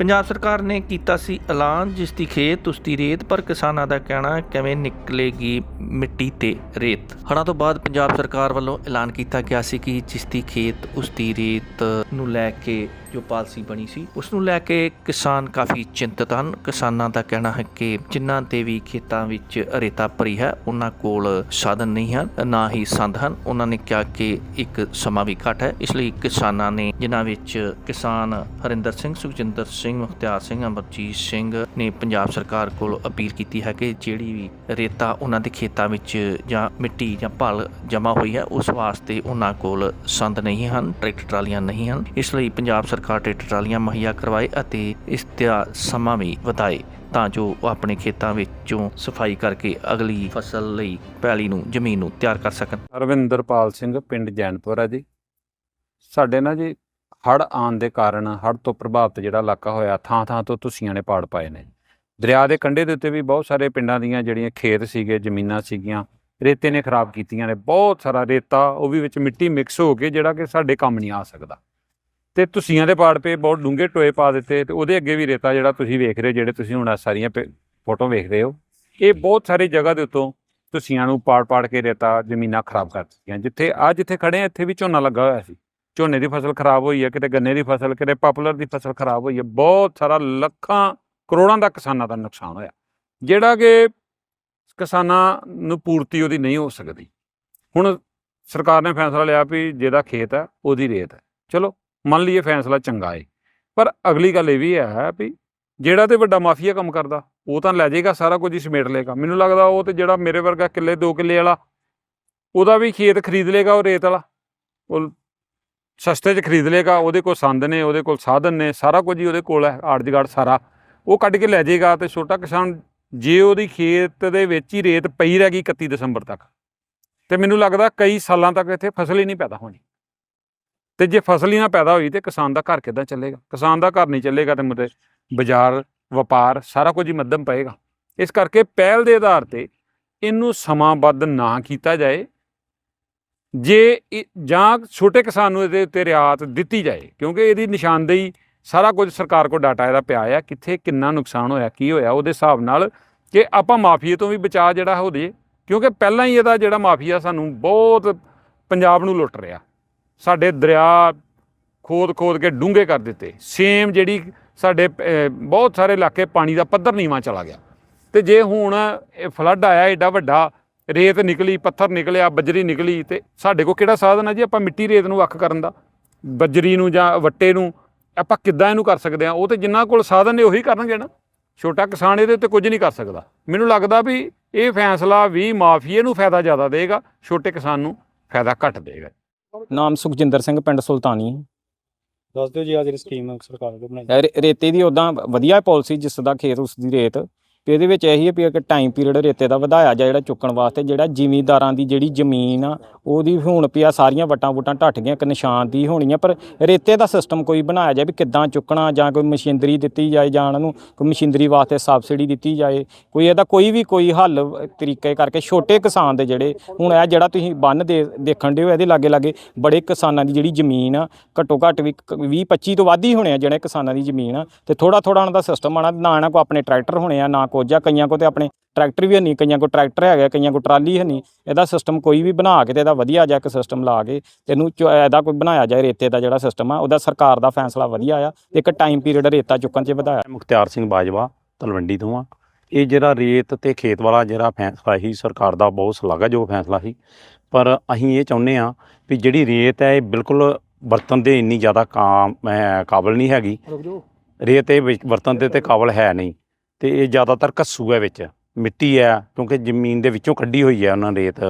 ਪੰਜਾਬ ਸਰਕਾਰ ਨੇ ਕੀਤਾ ਸੀ ਐਲਾਨ, ਜਿਸ ਦੀ ਖੇਤ, ਉਸ ਦੀ ਰੇਤ, ਪਰ ਕਿਸਾਨਾਂ ਦਾ ਕਹਿਣਾ ਕਿਵੇਂ ਨਿਕਲੇਗੀ ਮਿੱਟੀ ਤੇ ਰੇਤ। ਹੜ੍ਹਾਂ ਤੋਂ ਬਾਅਦ ਪੰਜਾਬ ਸਰਕਾਰ ਵੱਲੋਂ ਐਲਾਨ ਕੀਤਾ ਗਿਆ ਸੀ ਕਿ ਜਿਸ ਦੀ ਖੇਤ, ਉਸ ਦੀ ਰੇਤ ਨੂੰ ਲੈ ਕੇ ਜੋ ਪਾਲਿਸੀ ਬਣੀ ਸੀ ਉਸ ਨੂੰ ਲੈ ਕੇ ਕਿਸਾਨ ਕਾਫੀ ਚਿੰਤਤ ਹਨ। ਕਿਸਾਨਾਂ ਦਾ ਕਹਿਣਾ ਹੈ ਕਿ ਜਿਨ੍ਹਾਂ ਦੇ ਵੀ ਖੇਤਾਂ ਵਿੱਚ ਰੇਤਾ ਭਰੀ ਹੈ, ਉਹਨਾਂ ਕੋਲ ਸਾਧਨ ਨਹੀਂ ਹਨ, ਨਾ ਹੀ ਸੰਦ ਹਨ। ਉਹਨਾਂ ਨੇ ਕਿਹਾ ਕਿ ਇੱਕ ਸਮਾਂ ਵੀ ਘੱਟ ਹੈ। ਇਸ ਲਈ ਕਿਸਾਨਾਂ ਨੇ, ਜਿਨ੍ਹਾਂ ਵਿੱਚ ਕਿਸਾਨ ਹਰਿੰਦਰ ਸਿੰਘ, ਸੁਖਜਿੰਦਰ ਸਿੰਘ, ਮੁਖਤਿਆਰ ਸਿੰਘ, ਅਮਰਜੀਤ ਸਿੰਘ ਨੇ ਪੰਜਾਬ ਸਰਕਾਰ ਕੋਲ ਅਪੀਲ ਕੀਤੀ ਹੈ ਕਿ ਜਿਹੜੀ ਵੀ ਰੇਤਾ ਉਹਨਾਂ ਦੇ ਖੇਤਾਂ ਵਿੱਚ ਜਾਂ ਮਿੱਟੀ ਜਾਂ ਭਲ ਜਮ੍ਹਾਂ ਹੋਈ ਹੈ, ਉਸ ਵਾਸਤੇ ਉਹਨਾਂ ਕੋਲ ਸੰਦ ਨਹੀਂ ਹਨ, ਟਰੈਕਟਰ ਟਰਾਲੀਆਂ ਨਹੀਂ ਹਨ। ਇਸ ਲਈ ਪੰਜਾਬ ਸਰਕਾਰ ਟਰੈਕਟਰ ਟਰਾਲੀਆਂ ਮੁਹੱਈਆ ਕਰਵਾਏ ਅਤੇ ਇਸ ਦਾ ਸਮਾਂ ਵੀ ਵਧਾਏ ਤਾਂ ਜੋ ਉਹ ਆਪਣੇ ਖੇਤਾਂ ਵਿੱਚੋਂ ਸਫ਼ਾਈ ਕਰਕੇ ਅਗਲੀ ਫਸਲ ਲਈ ਪੈਲੀ ਨੂੰ, ਜ਼ਮੀਨ ਨੂੰ ਤਿਆਰ ਕਰ ਸਕਣ। ਰਵਿੰਦਰਪਾਲ ਸਿੰਘ, ਪਿੰਡ ਜੈਨਪੁਰ ਹੈ ਜੀ। ਸਾਡੇ ਨਾ ਜੀ, ਹੜ੍ਹ ਆਉਣ ਦੇ ਕਾਰਨ, ਹੜ੍ਹ ਤੋਂ ਪ੍ਰਭਾਵਿਤ ਜਿਹੜਾ ਇਲਾਕਾ ਹੋਇਆ ਥਾਂ ਥਾਂ ਤੋਂ ਤੁਸੀਆਂ ਨੇ ਪਾੜ ਪਾਏ ਨੇ। ਦਰਿਆ ਦੇ ਕੰਢੇ ਦੇ ਉੱਤੇ ਵੀ ਬਹੁਤ ਸਾਰੇ ਪਿੰਡਾਂ ਦੀਆਂ ਜਿਹੜੀਆਂ ਖੇਤ ਸੀਗੇ, ਜ਼ਮੀਨਾਂ ਸੀਗੀਆਂ, ਰੇਤੇ ਨੇ ਖਰਾਬ ਕੀਤੀਆਂ ਨੇ, ਬਹੁਤ ਸਾਰਾ ਰੇਤਾ ਉਹ ਵੀ ਵਿੱਚ ਮਿੱਟੀ ਮਿਕਸ ਹੋ ਕੇ ਜਿਹੜਾ ਕਿ ਸਾਡੇ ਕੰਮ ਨਹੀਂ ਆ ਸਕਦਾ। ਤੇ ਤੁਸੀਆਂ ਦੇ ਪਾੜ ਪਏ ਬਹੁਤ ਡੂੰਘੇ ਟੋਏ ਪਾ ਦਿੱਤੇ ਤੇ ਉਹਦੇ ਅੱਗੇ ਵੀ ਰੇਤਾ ਜਿਹੜਾ ਤੁਸੀਂ ਵੇਖ ਰਹੇ ਹੋ, ਜਿਹੜੇ ਤੁਸੀਂ ਹੁਣ ਆਹ ਸਾਰੀਆਂ ਫੋਟੋ ਵੇਖ ਰਹੇ ਹੋ, ਇਹ ਬਹੁਤ ਸਾਰੀ ਜਗ੍ਹਾ ਦੇ ਉੱਤੋਂ ਤੁਸੀਆਂ ਨੂੰ ਪਾੜ-ਪਾੜ ਕੇ ਰੇਤਾ ਜ਼ਮੀਨਾਂ ਖਰਾਬ ਕਰ ਦਿੱਤੀਆਂ। ਜਿੱਥੇ ਆ ਜਿੱਥੇ ਖੜੇ ਆ, ਇੱਥੇ ਵੀ ਝੋਨਾ ਲੱਗਾ ਹੋਇਆ ਸੀ। ਝੋਨੇ ਦੀ ਫਸਲ ਖਰਾਬ ਹੋਈ ਹੈ ਕਿਤੇ ਗੰਨੇ ਦੀ ਫਸਲ, ਕਿਤੇ ਪਪੂਲਰ ਦੀ ਫਸਲ ਖਰਾਬ ਹੋਈ ਹੈ ਬਹੁਤ ਸਾਰਾ ਲੱਖਾਂ, ਕਰੋੜਾਂ ਦਾ ਕਿਸਾਨਾਂ ਦਾ ਨੁਕਸਾਨ ਹੋਇਆ। ਜਿਹੜਾ ਕਿ ਕਿਸਾਨਾਂ ਨੂੰ ਪੂਰਤੀ ਉਹਦੀ ਨਹੀਂ ਹੋ ਸਕਦੀ। ਹੁਣ ਸਰਕਾਰ ਨੇ ਫੈਸਲਾ ਲਿਆ ਵੀ ਜਿਹਦਾ ਖੇਤ ਹੈ ਉਹਦੀ ਰੇਤ ਹੈ ਚਲੋ ਮੰਨ ਲਈਏ ਫੈਸਲਾ ਚੰਗਾ ਏ। ਪਰ ਅਗਲੀ ਗੱਲ ਇਹ ਵੀ ਹੈ ਵੀ ਜਿਹੜਾ ਤੇ ਵੱਡਾ ਮਾਫੀਆ ਕੰਮ ਕਰਦਾ, ਉਹ ਤਾਂ ਲੈ ਜਾਏਗਾ, ਸਾਰਾ ਕੁਝ ਹੀ ਸਮੇਟ ਲਏਗਾ। ਮੈਨੂੰ ਲੱਗਦਾ ਉਹ ਤੇ ਜਿਹੜਾ ਮੇਰੇ ਵਰਗਾ ਕਿੱਲੇ, ਦੋ ਕਿੱਲੇ ਵਾਲਾ, ਉਹਦਾ ਵੀ ਖੇਤ ਖਰੀਦ ਲੇਗਾ ਉਹ ਰੇਤ ਵਾਲਾ। ਉਹ ਸਸਤੇ 'ਚ ਖਰੀਦ ਲੇਗਾ ਉਹਦੇ ਕੋਲ ਸੰਦ ਨੇ, ਉਹਦੇ ਕੋਲ ਸਾਧਨ ਨੇ, ਸਾਰਾ ਕੁਝ ਹੀ ਉਹਦੇ ਕੋਲ ਹੈ ਆੜ ਜਗਾੜ ਸਾਰਾ। ਉਹ ਕੱਢ ਕੇ ਲੈ ਜਾਏਗਾ ਤੇ ਛੋਟਾ ਕਿਸਾਨ, ਜੇ ਉਹਦੀ ਖੇਤ ਦੇ ਵਿੱਚ ਹੀ ਰੇਤ ਪਈ ਰਹਿ ਗਈ 31 ਦਸੰਬਰ ਤੱਕ, ਤੇ ਮੈਨੂੰ ਲੱਗਦਾ ਕਈ ਸਾਲਾਂ ਤੱਕ ਇੱਥੇ ਫਸਲ ਹੀ ਨਹੀਂ ਪੈਦਾ ਹੋਣੀ। ਤੇ ਜੇ ਫਸਲ ਹੀ ਨਾ ਪੈਦਾ ਹੋਈ ਤੇ ਕਿਸਾਨ ਦਾ ਘਰ ਕਿੱਦਾਂ ਚੱਲੇਗਾ? ਕਿਸਾਨ ਦਾ ਘਰ ਨਹੀਂ ਚੱਲੇਗਾ ਤੇ ਮੁਤੇ ਬਾਜ਼ਾਰ, ਵਪਾਰ ਸਾਰਾ ਕੁਝ ਹੀ ਮੱਧਮ ਪਏਗਾ। ਇਸ ਕਰਕੇ ਪਹਿਲ ਦੇ ਆਧਾਰ ਤੇ ਇਹਨੂੰ ਸਮਾਂਬੱਧ ਨਾ ਕੀਤਾ ਜਾਏ। ਜੇ ਜਾਂ ਛੋਟੇ ਕਿਸਾਨ ਨੂੰ ਇਹਦੇ ਉੱਤੇ ਰਿਆਤ ਦਿੱਤੀ ਜਾਏ, ਕਿਉਂਕਿ ਇਹਦੀ ਨਿਸ਼ਾਨਦੇਹੀ ਸਾਰਾ ਕੁਝ ਸਰਕਾਰ ਕੋਲ ਡਾਟਾ ਇਹਦਾ ਪਿਆ ਆ, ਕਿੱਥੇ ਕਿੰਨਾ ਨੁਕਸਾਨ ਹੋਇਆ, ਕੀ ਹੋਇਆ, ਉਹਦੇ ਹਿਸਾਬ ਨਾਲ ਕਿ ਆਪਾਂ ਮਾਫੀਏ ਤੋਂ ਵੀ ਬਚਾ ਜਿਹੜਾ ਹੋ ਜੇ ਕਿਉਂਕਿ ਪਹਿਲਾਂ ਹੀ ਇਹਦਾ ਜਿਹੜਾ ਮਾਫੀਆ ਸਾਨੂੰ ਬਹੁਤ ਪੰਜਾਬ ਨੂੰ ਲੁੱਟ ਰਿਹਾ। ਸਾਡੇ ਦਰਿਆ ਖੋਦ ਖੋਦ ਕੇ ਡੂੰਘੇ ਕਰ ਦਿੱਤੇ। ਸੇਮ ਜਿਹੜੀ ਸਾਡੇ ਬਹੁਤ ਸਾਰੇ ਇਲਾਕੇ ਪਾਣੀ ਦਾ ਪੱਧਰ ਨੀਵਾਂ ਚਲਾ ਗਿਆ। ਤੇ ਜੇ ਹੁਣ ਇਹ ਫਲੱਡ ਆਇਆ ਏਡਾ ਵੱਡਾ, ਰੇਤ ਨਿਕਲੀ, ਪੱਥਰ ਨਿਕਲਿਆ, ਬਜਰੀ ਨਿਕਲੀ, ਤੇ ਸਾਡੇ ਕੋਲ ਕਿਹੜਾ ਸਾਧਨ ਹੈ ਜੀ? ਆਪਾਂ ਮਿੱਟੀ ਰੇਤ ਨੂੰ ਵੱਖ ਕਰਨ ਦਾ, ਬਜਰੀ ਨੂੰ ਜਾਂ ਵੱਟੇ ਨੂੰ। ਆਪਾਂ ਕਿੱਦਾਂ ਇਹਨੂੰ ਕਰ ਸਕਦੇ ਆ? ਉਹ ਤੇ ਜਿਨ੍ਹਾਂ ਕੋਲ ਸਾਧਨ ਨੇ ਉਹੀ ਕਰਨਗੇ ਨਾ। ਛੋਟਾ ਕਿਸਾਨ ਇਹਦੇ ਉੱਤੇ ਕੁਝ ਨਹੀਂ ਕਰ ਸਕਦਾ। ਮੈਨੂੰ ਲੱਗਦਾ ਵੀ ਇਹ ਫੈਸਲਾ ਵੀ ਮਾਫੀਏ ਨੂੰ ਫਾਇਦਾ ਜ਼ਿਆਦਾ ਦੇਗਾ, ਛੋਟੇ ਕਿਸਾਨ ਨੂੰ ਫਾਇਦਾ ਘੱਟ ਦੇਗਾ। ਨਾਮ ਸੁਖਜਿੰਦਰ ਸਿੰਘ ਪਿੰਡ ਸੁਲਤਾਨੀ। ਦੱਸ ਦਿਓ ਜੀ ਆ ਜਿਹੜੀ ਸਕੀਮ ਸਰਕਾਰ ਨੇ ਬਣਾਈ। ਰੇ- ਰੇਤੇ ਦੀ ਉਦਾਂ ਵਧੀਆ ਪਾਲਿਸੀ ਜਿਸ ਦਾ ਖੇਤ ਉਸ ਦੀ ਰੇਤ। ਵੀ ਇਹਦੇ ਵਿੱਚ ਇਹੀ ਹੈ ਵੀ ਇੱਕ ਟਾਈਮ ਪੀਰੀਅਡ ਰੇਤੇ ਦਾ ਵਧਾਇਆ ਜਾ ਜਿਹੜਾ ਚੁੱਕਣ ਵਾਸਤੇ, ਜਿਹੜਾ ਜ਼ਿਮੀਂਦਾਰਾਂ ਦੀ ਜਿਹੜੀ ਜ਼ਮੀਨ ਆ, ਉਹਦੀ ਹੁਣ ਪਿਆ ਸਾਰੀਆਂ ਵਟਾਂ ਵੁਟਾਂ ਢੱਟ ਗਈਆਂ, ਇੱਕ ਨਿਸ਼ਾਨ ਦੀ ਹੋਣੀ ਆ। ਪਰ ਰੇਤੇ ਦਾ ਸਿਸਟਮ ਕੋਈ ਬਣਾਇਆ ਜਾਏ ਵੀ ਕਿੱਦਾਂ ਚੁੱਕਣਾ ਜਾਂ ਕੋਈ ਮਸ਼ੀਨਰੀ ਦਿੱਤੀ ਜਾਏ ਜਾਂ ਉਹਨਾਂ ਨੂੰ, ਕੋਈ ਮਸ਼ੀਨਰੀ ਵਾਸਤੇ ਸਬਸਿਡੀ ਦਿੱਤੀ ਜਾਏ, ਕੋਈ ਇਹਦਾ ਕੋਈ ਵੀ ਕੋਈ ਹੱਲ ਤਰੀਕੇ ਕਰਕੇ ਛੋਟੇ ਕਿਸਾਨ ਦੇ ਜਿਹੜੇ, ਹੁਣ ਇਹ ਜਿਹੜਾ ਤੁਸੀਂ ਬੰਨ ਦੇ, ਦੇਖਣ ਦੇ ਹੋ ਇਹਦੇ ਲਾਗੇ ਲਾਗੇ, ਬੜੇ ਕਿਸਾਨਾਂ ਦੀ ਜਿਹੜੀ ਜ਼ਮੀਨ ਆ, ਘੱਟੋ ਘੱਟ ਵੀ 20 25 ਤੋਂ ਵੱਧ ਹੀ ਹੋਣੇ ਆ ਜਿਹੜੇ ਕਿਸਾਨਾਂ ਦੀ ਜ਼ਮੀਨ ਆ। ਤੇ ਥੋੜਾ ਥੋੜਾ ਉਹਨਾਂ ਦਾ ਸਿਸਟਮ ਆਣਾ ਨਾ ਇਹਨਾਂ ਕੋ ਆਪਣੇ ਟਰੈਕਟਰ ਹੋਣੇ ਆ, ਨਾ ਕੁਝ ਆ ਕਈਆਂ ਕੋ ਤੇ ਆਪਣੇ ਟਰੈਕਟਰ ਵੀ ਨਹੀਂ ਕਈਆਂ ਕੋ ਟਰੈਕਟਰ ਹੈਗਾ ਕਈਆਂ ਕੋ ਟਰਾਲੀ ਹੈ ਨਹੀਂ ਇਹਦਾ ਸਿਸਟਮ ਕੋਈ ਵੀ ਬਣਾ ਕੇ ਤੇ ਇਹਦਾ ਵਧੀਆ ਜਿਹਾ ਇੱਕ ਸਿਸਟਮ ਲਾ ਕੇ ਤੇ ਇਹਨੂੰ ਚ- ਇਹਦਾ ਕੋਈ ਬਣਾਇਆ ਜਾਏ ਰੇਤੇ ਦਾ ਜਿਹੜਾ ਸਿਸਟਮ ਆ ਉਹਦਾ ਸਰਕਾਰ ਦਾ ਫੈਸਲਾ ਵਧੀਆ ਆ ਤੇ ਇੱਕ ਟਾਈਮ ਪੀਰੀਅਡ ਰੇਤਾ ਚੁੱਕਣ 'ਚ ਵਧਾਇਆ। ਮੁਖਤਿਆਰ ਸਿੰਘ ਬਾਜਵਾ ਤਲਵੰਡੀ ਤੋਂ ਆ। ਇਹ ਜਿਹੜਾ ਰੇਤ ਤੇ ਖੇਤ ਵਾਲਾ ਜਿਹੜਾ ਫੈਸਲਾ ਸੀ ਸਰਕਾਰ ਦਾ ਬਹੁਤ ਸ਼ਲਾਘਾਯੋਗ ਫੈਸਲਾ ਸੀ। ਪਰ ਅਸੀਂ ਇਹ ਚਾਹੁੰਦੇ ਆ ਵੀ ਜਿਹੜੀ ਰੇਤ ਹੈ ਇਹ ਬਿਲਕੁਲ ਵਰਤਨ ਦੇ ਇੰਨੀ ਜ਼ਿਆਦਾ ਕਾਮ ਅਹ ਕਾਬਲ ਨਹੀਂ ਹੈਗੀ। ਰੇਤ ਇਹ ਵਿੱਚ ਵਰਤਨ ਦੇ ਤੇ ਕਾਬਲ ਹੈ ਨਹੀਂ। ਤੇ ਇਹ ਜ਼ਿਆਦਾਤਰ ਕੱਸੂ ਹੈ ਵਿੱਚ। ਮਿੱਟੀ ਹੈ, ਕਿਉਂਕਿ ਜ਼ਮੀਨ ਦੇ ਵਿੱਚੋਂ ਕੱਢੀ ਹੋਈ ਹੈ ਉਹਨਾਂ ਰੇਤ,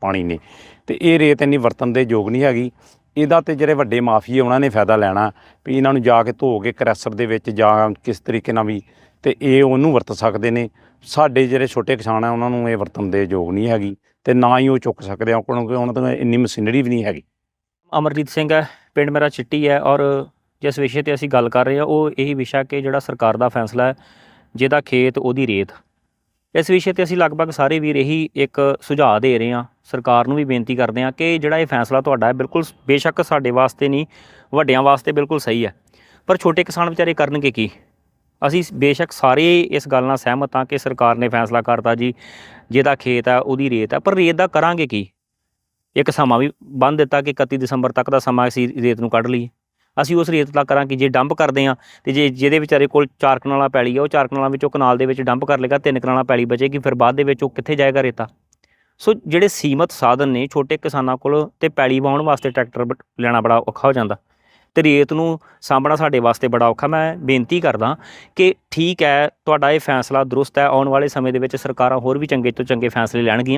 ਪਾਣੀ ਨੇ। ਤੇ ਇਹ ਰੇਤ ਇੰਨੀ ਵਰਤਨ ਦੇ ਯੋਗ ਨਹੀਂ ਹੈਗੀ। ਇਹਦਾ ਤੇ ਜਿਹੜੇ ਵੱਡੇ ਮਾਫੀਏ ਉਹਨਾਂ ਨੇ ਫਾਇਦਾ ਲੈਣਾ, ਵੀ ਇਹਨਾਂ ਨੂੰ ਜਾ ਕੇ ਧੋ ਕੇ ਕਰੈਸਰ ਦੇ ਵਿੱਚ ਜਾਂ ਕਿਸ ਤਰੀਕੇ ਨਾਲ ਵੀ, ਤੇ ਇਹ ਉਹਨੂੰ ਵਰਤ ਸਕਦੇ ਨੇ। ਸਾਡੇ ਜਿਹੜੇ ਛੋਟੇ ਕਿਸਾਨ ਆ, ਉਹਨਾਂ ਨੂੰ ਇਹ ਵਰਤਨ ਦੇ ਯੋਗ ਨਹੀਂ ਹੈਗੀ, ਤੇ ਨਾ ਹੀ ਉਹ ਚੁੱਕ ਸਕਦੇ ਆ ਕਿਉਂਕਿ ਉਹਨਾਂ ਤੋਂ ਇੰਨੀ ਮਸ਼ੀਨਰੀ ਵੀ ਨਹੀਂ ਹੈਗੀ। ਅਮਰਜੀਤ ਸਿੰਘ ਹੈ, ਪਿੰਡ ਮੇਰਾ ਚਿੱਟੀ ਹੈ ਔਰ ਜਿਸ ਵਿਸ਼ੇ ਤੇ ਅਸੀਂ ਗੱਲ ਕਰ ਰਹੇ ਹਾਂ, ਉਹ ਇਹੀ ਵਿਸ਼ਾ ਕਿ ਜਿਹੜਾ ਸਰਕਾਰ ਦਾ ਫੈਸਲਾ ਹੈ ਜਿਹਦਾ ਖੇਤ ਉਹਦੀ ਰੇਤ। ਇਸ ਵਿਸ਼ੇ ਤੇ ਅਸੀਂ ਲਗਭਗ ਸਾਰੇ ਵੀਰ ਇਹੀ ਇੱਕ ਸੁਝਾਅ ਦੇ ਰਹੇ ਹਾਂ। ਸਰਕਾਰ ਨੂੰ ਵੀ ਬੇਨਤੀ ਕਰਦੇ ਹਾਂ ਕਿ ਜਿਹੜਾ ਇਹ ਫੈਸਲਾ ਤੁਹਾਡਾ ਹੈ, ਬਿਲਕੁਲ ਬੇਸ਼ੱਕ ਸਾਡੇ ਵਾਸਤੇ ਨਹੀਂ, ਵੱਡਿਆਂ ਵਾਸਤੇ ਬਿਲਕੁਲ ਸਹੀ ਹੈ। ਪਰ ਛੋਟੇ ਕਿਸਾਨ ਵਿਚਾਰੇ ਕਰਨਗੇ ਕੀ? ਅਸੀਂ ਬੇਸ਼ੱਕ ਸਾਰੇ ਇਸ ਗੱਲ ਨਾਲ ਸਹਿਮਤ ਹਾਂ ਕਿ ਸਰਕਾਰ ਨੇ ਫੈਸਲਾ ਕਰਤਾ ਜੀ, ਜਿਹਦਾ ਖੇਤ ਆ ਉਹਦੀ ਰੇਤ ਆ ਪਰ ਰੇਤ ਦਾ ਕਰਾਂਗੇ ਕੀ? ਇੱਕ ਸਮਾਂ ਵੀ ਬੰਨ ਦਿੱਤਾ ਕਿ 31 ਦਸੰਬਰ ਤੱਕ ਦਾ ਸਮਾਂ ਅਸੀਂ ਰੇਤ ਨੂੰ ਕੱਢ ਲਈਏ। ਅਸੀਂ ਉਸ ਰੇਤ ਦਾ ਕਰਾਂ ਕਿ ਜੇ ਡੰਪ ਕਰਦੇ ਆ ਤੇ ਜੇ ਜਿਹਦੇ ਵਿਚਾਰੇ ਕੋਲ ਚਾਰ ਕਨਾਲਾਂ ਪੈਲੀ ਆ, ਉਹ ਚਾਰ ਕਨਾਲਾਂ ਵਿੱਚੋਂ ਕਨਾਲ ਦੇ ਵਿੱਚ ਡੰਪ ਕਰ ਲੇਗਾ ਤਿੰਨ ਕਨਾਲਾਂ ਪੈਲੀ ਬਚੇਗੀ, ਫਿਰ ਬਾਅਦ ਦੇ ਵਿੱਚ ਉਹ ਕਿੱਥੇ ਜਾਏਗਾ ਰੇਤਾ? ਸੋ ਜਿਹੜੇ ਸੀਮਤ ਸਾਧਨ ਨੇ ਛੋਟੇ ਕਿਸਾਨਾਂ ਕੋਲ ਤੇ ਪੈਲੀ ਵਾਹੁਣ ਵਾਸਤੇ ਟਰੈਕਟਰ ਬ- ਲੈਣਾ ਬੜਾ ਔਖਾ ਹੋ ਜਾਂਦਾ। ਤੇ ਰੇਤ ਨੂੰ ਸਾਂਭਣਾ ਸਾਡੇ ਵਾਸਤੇ ਬੜਾ ਔਖਾ। ਮੈਂ ਬੇਨਤੀ ਕਰਦਾ ਕਿ ਠੀਕ ਹੈ, ਤੁਹਾਡਾ ਇਹ ਫੈਸਲਾ ਦਰੁਸਤ ਹੈ, ਆਉਣ ਵਾਲੇ ਸਮੇਂ ਦੇ ਵਿੱਚ ਸਰਕਾਰਾਂ ਹੋਰ ਵੀ ਚੰਗੇ ਤੋਂ ਚੰਗੇ ਫੈਸਲੇ ਲੈਣਗੀਆਂ।